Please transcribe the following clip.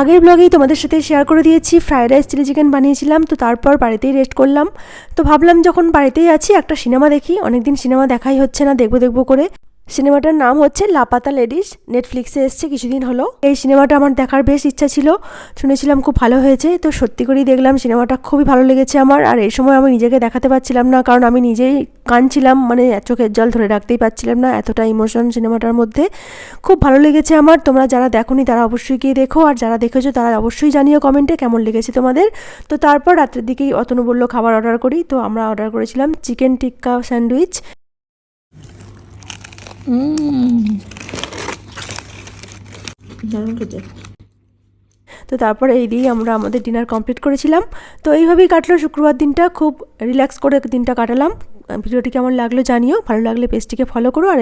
আগের ব্লগেই তোমাদের সাথে শেয়ার করে দিয়েছি ফ্রায়েড রাইস চিলি চিকেন বানিয়েছিলাম, তো তারপর বাড়িতেই রেস্ট করলাম। তো ভাবলাম যখন বাড়িতেই আছি, একটা সিনেমা দেখি। অনেকদিন সিনেমা দেখাই হচ্ছে না, দেখব দেখব করে। সিনেমাটার নাম হচ্ছে লাপাতা লেডিস। নেটফ্লিক্সে এসছে কিছুদিন হলো। এই সিনেমাটা আমার দেখার বেশ ইচ্ছা ছিল, শুনেছিলাম খুব ভালো হয়েছে। তো সত্যি করেই দেখলাম সিনেমাটা খুবই ভালো লেগেছে আমার, আর এই সময় আমি নিজেকে দেখাতে পারছিলাম না, কারণ আমি নিজেই কাঁদছিলাম মানে চোখের জল ধরে রাখতেই পারছিলাম না এতটা ইমোশন সিনেমাটার মধ্যে। খুব ভালো লেগেছে আমার, তোমরা যারা দেখোনি তারা অবশ্যই গিয়ে দেখো, আর যারা দেখেছ তারা অবশ্যই জানিও কমেন্টে কেমন লেগেছে তোমাদের। তো তারপর রাত্রের দিকেই অতনু বলল খাবার অর্ডার করি, তো আমরা অর্ডার করেছিলাম চিকেন টিক্কা স্যান্ডউইচ তো তারপরে এই দিয়েই আমরা আমাদের ডিনার কমপ্লিট করেছিলাম। তো এইভাবেই কাটলো শুক্রবার দিনটা। খুব রিল্যাক্স করে দিনটা কাটালাম। ভিডিওটি কেমন লাগল জানিও। ভালো লাগলে পেজটিকে ফলো করো আর